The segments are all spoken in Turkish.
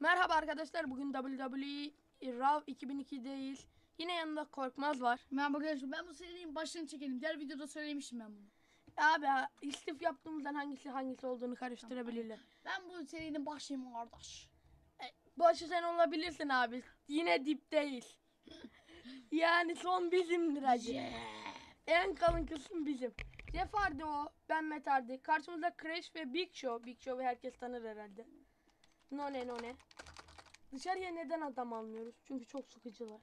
Merhaba arkadaşlar. Bugün WWE Raw 2002'deyiz. Yine yanında Korkmaz var. Merhaba arkadaşlar ben bu serinin başını çekelim. Diğer videoda söylemiştim ben bunu. Abi istif yaptığımızdan hangisi hangisi olduğunu karıştırabilirler. Ben bu serinin başıyım kardeş. Başı sen olabilirsin abi. Yine dipteyiz. yani son bizimdir hacı. En kalın kısım bizim. Jeff Hardy o. Ben Matt Hardy. Karşımızda Crash ve Big Show. Big Show'u herkes tanır herhalde. No ne no ne. Dışarıya neden adam almıyoruz? Çünkü çok sıkıcılar.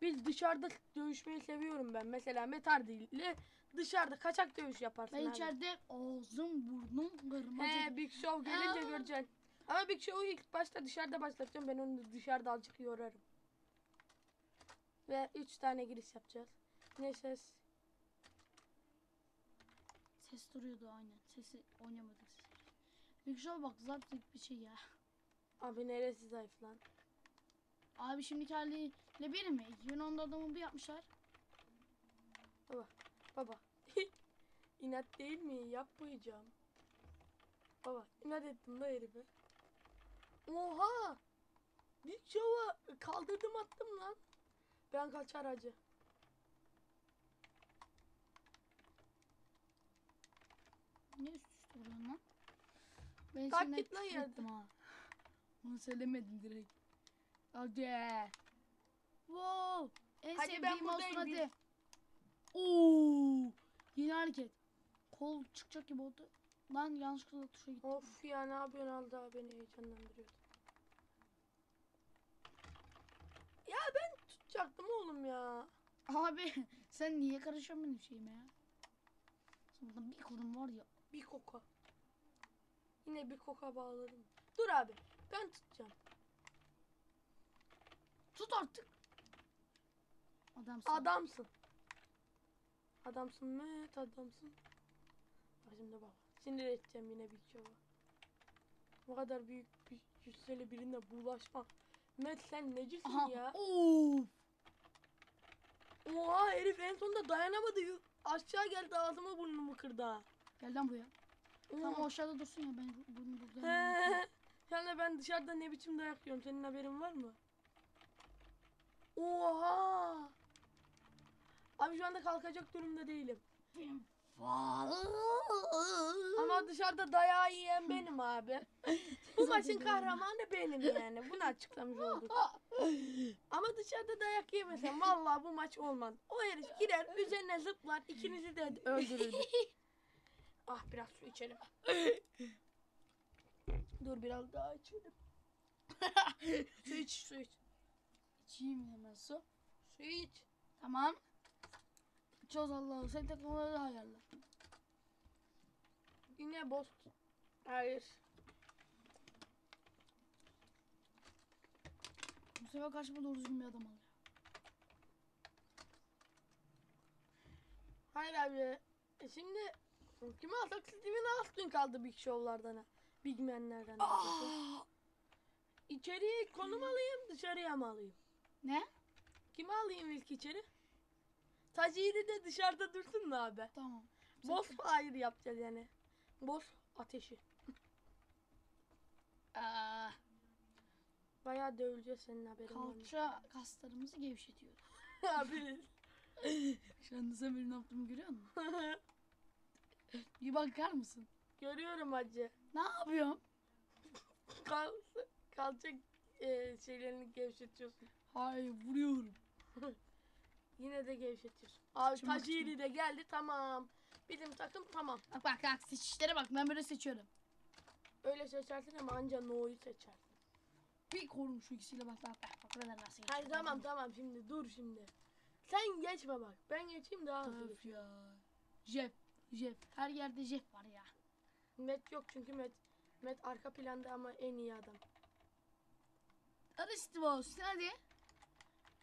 Biz dışarıda dövüşmeyi seviyorum ben. Mesela Matt Hardy ile dışarıda kaçak dövüş yaparsın Ben abi. içeride ağzım burnum kırmızı. He Big Show gelince Aa. göreceksin. Ama Big Show'u ilk başta dışarıda başlatacağım. Ben onu dışarıda azıcık yorarım. Ve 3 tane giriş yapacağız. Ne ses? Ses duruyordu aynen. Sesi oynamadık. Big Show bak zaten bir şey ya. Abi neresi zayıf lan? Abi şimdiki haliyle bir mi? 2010'da adamı bir yapmışlar. Baba. Baba. İnat değil mi? Yapmayacağım. Baba inat ettim da herife. Oha! Big Show'a kaldırdım attım lan. Ben kaçar acı. Ne üst üste lan? Ben Kalk git lan yerden. ha. Onu söylemedim direkt. Hadi. Wow. En Hadi sevdiğim ben olsun hadi. Oo. Yeni hareket. Kol çıkacak gibi oldu. Lan yanlışlıkla tuşa gittim. Of ya ne yapıyorsun Alda beni heyecanlandırıyordu. Ya ben tutacaktım oğlum ya. Abi sen niye karışıyorsun benim şeyime ya? Burada bir konum var ya. Bir koka. Yine bir koka bağladım. Dur abi ben tutacağım. Tut artık. Adamsın. Adamsın. Adamsın Met adamsın. Bak şimdi bak. Sinir edeceğim yine bir şova. Bu kadar büyük bir cüsseli birine bulaşma. Met sen necisin Aha. ya? Oo. Oha herif en sonunda dayanamadı. Aşağı geldi ağzıma burnumu kırdı. Gel lan buraya. Tam Oha. o aşağıda dursun ya ben bunu buradan. De ben dışarıda ne biçim dayak yiyorum. Senin haberin var mı? Oha. Abi şu anda kalkacak durumda değilim. Ama dışarıda dayağı yiyen benim abi. Bu maçın kahramanı benim yani. Bunu açıklamış olduk. Ama dışarıda dayak yemesem vallahi bu maç olmaz. O herif girer üzerine zıplar ikinizi de öldürürdü. ah biraz su içelim. Dur biraz daha içelim. su iç su iç. İçeyim hemen su. Su iç. Tamam. Çöz Allah'ım sen takımları ayarla. Yine boz. Hayır. Bu sefer karşıma doğru düzgün bir adam al ya. Hayır abi. E şimdi kimi alsak Steven Austin kaldı Big Show'lardan ha. Big Man'lerden. İçeriye konum alayım dışarıya mı alayım? Ne? Kimi alayım ilk içeri? Tajiri de dışarıda dursun mu abi? Tamam. Boss fire yapacağız yani. Boss ateşi. Aa, Bayağı dövüleceğiz senin haberin var mı? kalça kaslarımızı gevşetiyoruz. abi. Şu anda sen benim ne yaptığımı görüyor musun? Bir bakar mısın? Görüyorum hacı. Ne yapıyorum? Kal kalacak e, şeylerini gevşetiyorsun. Hayır vuruyorum. Yine de gevşetiyorsun. Abi Tajiri de geldi tamam. Bizim takım tamam. Bak bak bak seçişlere bak ben böyle seçiyorum. Öyle seçersin ama anca No'yu seçersin. Bir korum şu ikisiyle bak bak bak. Bak buradan nasıl Hayır geçiyor. tamam tamam şimdi dur şimdi. Sen geçme bak. Ben geçeyim daha hızlı Öf ya. Jep. Jep. Her yerde jep var ya. Met yok çünkü Met Met arka planda ama en iyi adam. Steve olsun hadi.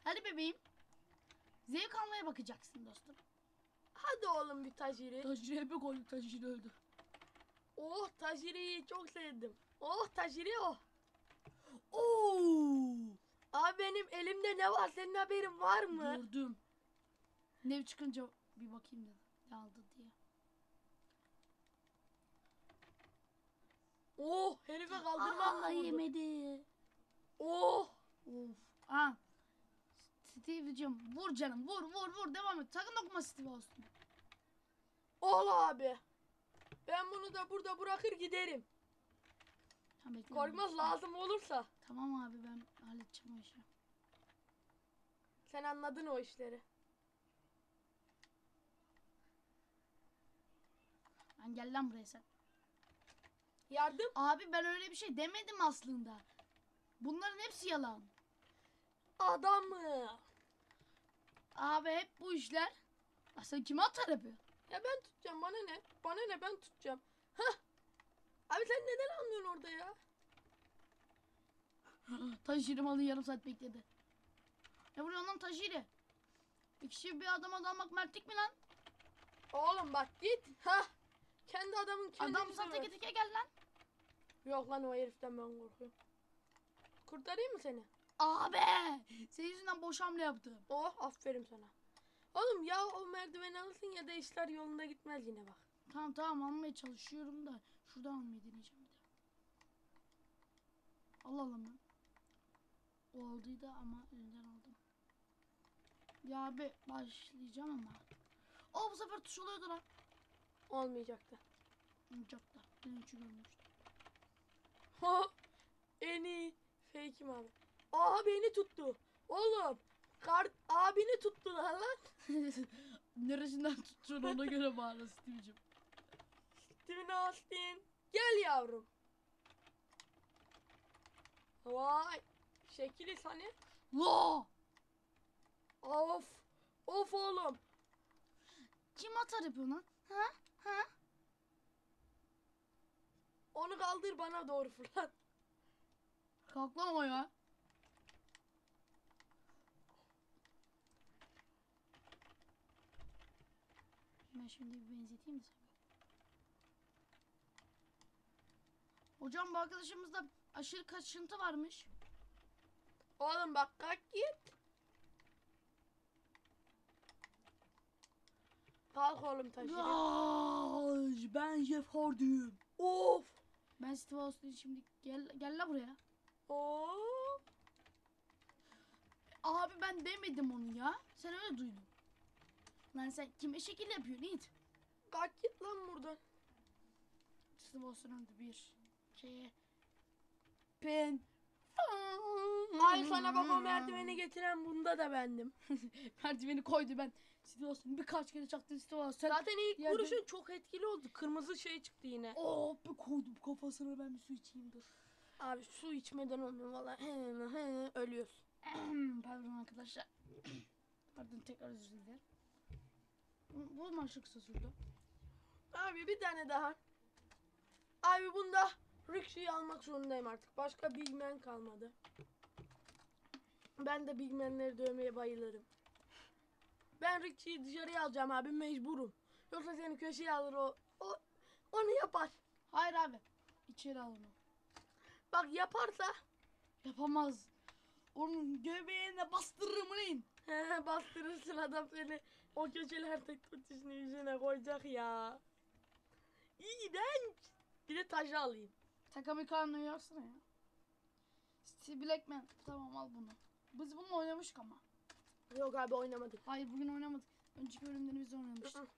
Hadi bebeğim. Zevk almaya bakacaksın dostum. Hadi oğlum bir Tajiri. Tajiri hep koyduk Tajiri öldü. Oh Tajiri'yi çok sevdim. Oh Tajiri oh. Oo! Abi benim elimde ne var senin haberin var mı? Gördüm. Nev çıkınca bir bakayım dedim. Ne aldı Oh herife kaldırmam Aa, yemedi. Oh. Of. Ha. Steve'cim vur canım vur vur vur devam et. Sakın dokunma Steve olsun. Ol abi. Ben bunu da burada bırakır giderim. Tamam, bekle. Korkmaz lazım olursa. Tamam abi ben halledeceğim o işi. Sen anladın o işleri. Lan gel lan buraya sen. Yardım. Abi ben öyle bir şey demedim aslında. Bunların hepsi yalan. Adamı. Abi hep bu işler. Sen kime atar yapıyor? Ya ben tutacağım bana ne? Bana ne ben tutacağım. Hah. Abi sen neden anlıyorsun orada ya? Taşiri malı yarım saat bekledi. Ne vuruyorsun lan taşiri? Bir kişi bir adama dalmak mertlik mi lan? Oğlum bak git. Hah. Kendi adamın kendini Adam sana teke teke gel lan. Yok lan o heriften ben korkuyorum. Kurtarayım mı seni? Abi senin yüzünden boş hamle yaptım. Oh aferin sana. Oğlum ya o merdiveni alırsın ya da işler yolunda gitmez yine bak. Tamam tamam almaya çalışıyorum da şuradan almayı deneyeceğim bir de. Al al ama. O aldıydı ama elinden aldım. Ya abi başlayacağım ama. O bu sefer tuş oluyordu lan. Olmayacaktı. Da. Ben üçü görmüştüm. Ha, en iyi fake'im abi. Aha beni tuttu. Oğlum. Kart abini tuttular lan. Neresinden tuttuğunu ona göre bağlı Steve'cim. Steven Austin. Gel yavrum. Vay. Şekiliz hani. La! Of. Of oğlum. Kim atar yapıyor lan? Ha? Ha? Onu kaldır bana doğru fırlat. Kalk lan ya. Ben şimdi bir benzeteyim mi sana? Hocam bu arkadaşımızda aşırı kaşıntı varmış. Oğlum bak kalk git. Kalk oğlum taşı. Ay, ben Jeff Hardy'yim. Of. Ben Steve Austin şimdi gel gel la buraya. Of. Abi ben demedim onu ya. Sen öyle duydun. Lan sen kime şekil yapıyorsun it? Kalk git lan buradan. Steve Austin öldü bir. İki. Ben. Ay sana bak o merdiveni getiren bunda da bendim. Merdiveni koydu ben. Austin birkaç kere çaktım Steve Austin. Zaten ilk Yerde- vuruşun çok etkili oldu. Kırmızı şey çıktı yine. Oh bir koydum kafasına ben bir su içeyim dur. Abi su içmeden olmuyor valla. Ölüyoruz. Pardon arkadaşlar. Pardon tekrar özür dilerim. Bu kısa sürdü. Abi bir tane daha. Abi bunda Ricky'yi almak zorundayım artık. Başka Big Man kalmadı. Ben de Big Man'leri dövmeye bayılırım. Ben Ricky'yi dışarıya alacağım abi mecburum. Yoksa seni köşeye alır o. o onu yapar. Hayır abi. İçeri al onu. Bak yaparsa Yapamaz. Onun göbeğine bastırırım lan. he, bastırırsın adam seni o köşelerde kutusunu yüzüne koyacak ya. İğrenç. Bir de taşı alayım. Takami karnı yarsana ya. Steve Blackman. Tamam al bunu. Biz bununla oynamıştık ama. Yok abi oynamadık. Hayır bugün oynamadık. Önceki bölümde biz oynamıştık.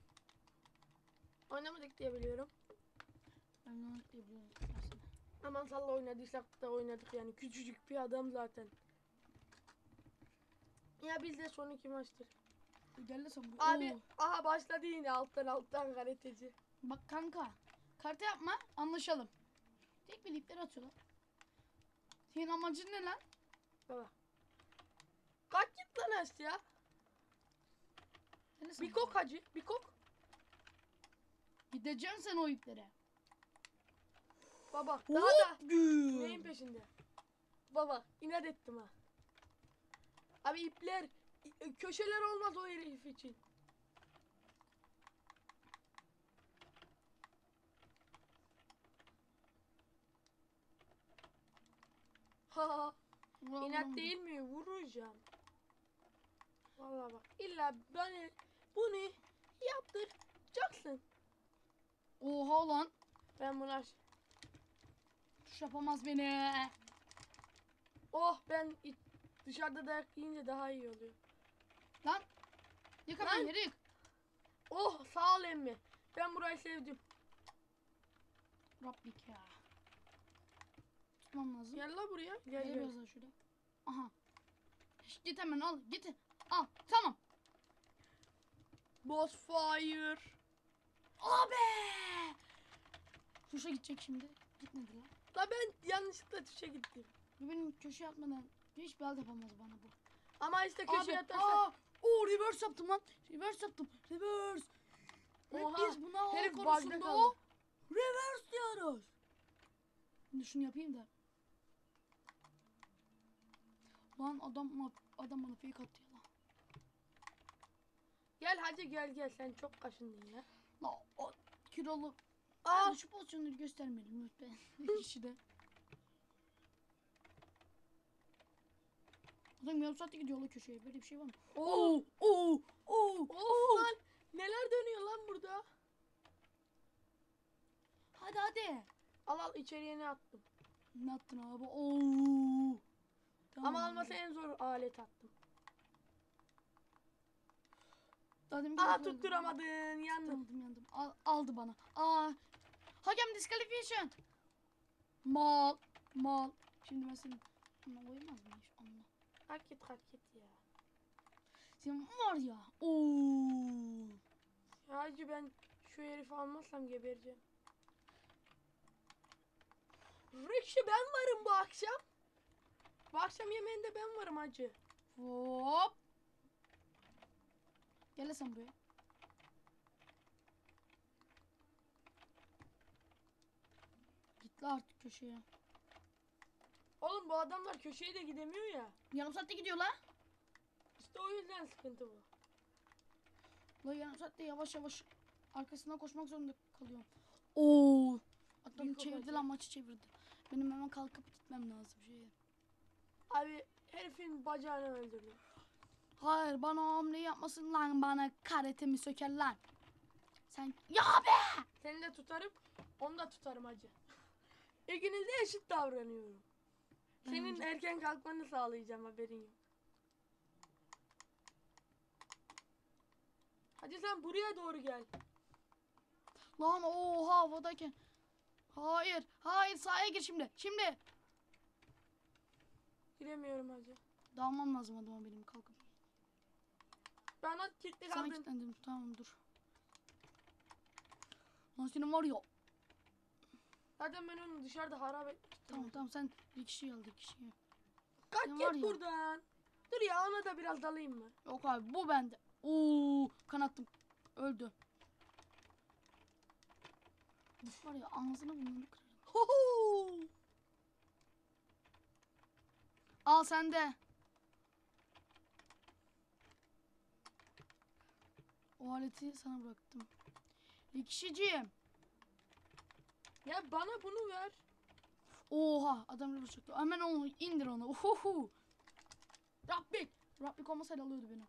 Oynamadık diye biliyorum. Oynadık diye biliyorum. Versene. Aman salla oynadıysak da oynadık yani. Küçücük bir adam zaten. Ya biz de son iki maçtır. Gel de buraya. Abi Oo. aha başladı yine alttan alttan karateci. Bak kanka. Karta yapma anlaşalım. Tek bir ipleri atıyorlar. Senin amacın ne lan? Baba. Kalk git lan aşağı. Sen ne Bir kok hacı. Bir kok. Gideceksin sen o iplere. Baba daha da Gül. neyin peşinde? Baba inat ettim ha. Abi ipler i- köşeler olmaz o herif için. Ha. Vallahi İnat değil mi? Vuracağım. Vallahi bak illa bana bunu yaptıracaksın. Oha lan. Ben buna Tuş yapamaz beni. oh ben dışarıda dayak yiyince daha iyi oluyor. Lan. Yık hemen Lan. yeri yık. Oh sağ ol emmi. Ben burayı sevdim. Rabbik ya. Tutmam lazım. Gel la buraya. Gel Gel biraz daha şurada. Aha. Şş, Git hemen al. Git. Al. Tamam. Boss fire. Abi. Kuşa gidecek şimdi. Gitmedi lan. La ben yanlışlıkla tuşa gittim. Bu benim köşeye atmadan hiçbir halt yapamaz bana bu. Ama işte Abi. atarsan. Oo reverse yaptım lan. Reverse yaptım. Reverse. Ve Oha, biz buna bug'da arasında kaldı. reverse diyoruz. Şimdi şunu yapayım da. Lan adam adam bana fake attı ya lan. Gel hadi gel gel sen çok kaşındın ya. La o kilolu. Aa. Şu pozisyonları göstermeyelim lütfen. Bir kişi de. Adam yarım saatte gidiyor la köşeye. Böyle bir şey var mı? Oo. Oo! Oo! Of lan neler dönüyor lan burada? Hadi hadi. Al al içeriye ne attım. Ne attın abi? Oo! Tamam. Ama alması en zor alet attım. Demin Aa tutturamadın yandım. Yandım yandım. Al, aldı bana. Aa. Hakem disqualification. Mal. Mal. Şimdi ben senin... Ama koyamaz mıyım şu anda? Hak git hak git ya. Senin var ya. Oo. Ya Hacı ben şu herifi almazsam gebereceğim. Rikşi ben varım bu akşam. Bu akşam yemeğinde ben varım hacı. Hop. Gel sen buraya. Git la artık köşeye. Oğlum bu adamlar köşeye de gidemiyor ya. Yarım saatte gidiyor la. İşte o yüzden sıkıntı bu. La yarım saatte yavaş yavaş arkasından koşmak zorunda kalıyorum. Oo. Adam çevirdi lan maçı çevirdi. Benim hemen kalkıp gitmem lazım şeye. Abi herifin bacağını öldürdüm. Hayır bana o hamleyi yapmasın lan bana karatemi söker lan. Sen ya be! Seni de tutarım, onu da tutarım hacı. İkiniz de eşit davranıyorum. Senin Bence- erken kalkmanı sağlayacağım haberin yok. Hadi sen buraya doğru gel. Lan oha havadayken. Hayır, hayır sahaya gir şimdi. Şimdi. Giremiyorum hacı. Dalmam lazım adama benim kalkıp. Bana kilitli Sana kaldın. kilitlendim. Tamam dur. Lan senin var ya. Zaten ben onu dışarıda harap ettim. Tamam tamam sen bir kişiyi al bir kişiyi. Sen git var ya. buradan. Dur ya ona da biraz dalayım mı? Yok abi bu bende. Oo kanattım. Öldü. Var ya ağzını burnunu kırarım. Hoho! Al sen de. O aleti sana bıraktım. Bir kişiciğim. Ya bana bunu ver. Oha adam reverse çekti. Hemen onu indir onu. Uhuhu. Rabbik. Rabbik olmasaydı alıyordu beni.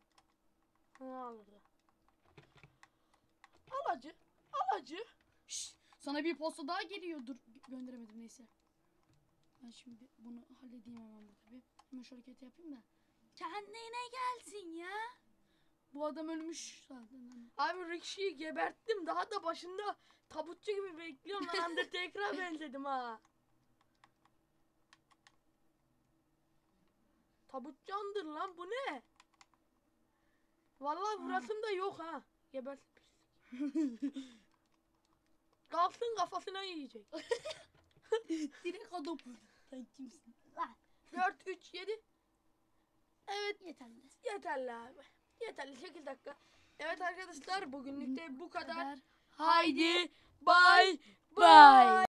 Ha alırdı. Al hacı. Al hacı. Şşş, sana bir posta daha geliyor. Dur gö- gönderemedim neyse. Ben şimdi bunu halledeyim hemen burada bir. Hemen şu hareketi yapayım da. Kendine gelsin ya. Bu adam ölmüş zaten. Abi Rikşi'yi geberttim. Daha da başında tabutçu gibi bekliyorum lan. Undertaker'a benzedim ha. Tabutcandır lan bu ne? Vallahi Ha. vurasım da yok ha. Gebersin pislik. Kalksın kafasına yiyecek. Direkt adam. Sen kimsin? Lan 4, 3, 7. Evet yeterli. yeterli abi. Yeterli 8 dakika. Evet arkadaşlar bugünlük de bu kadar. Haydi bay bay.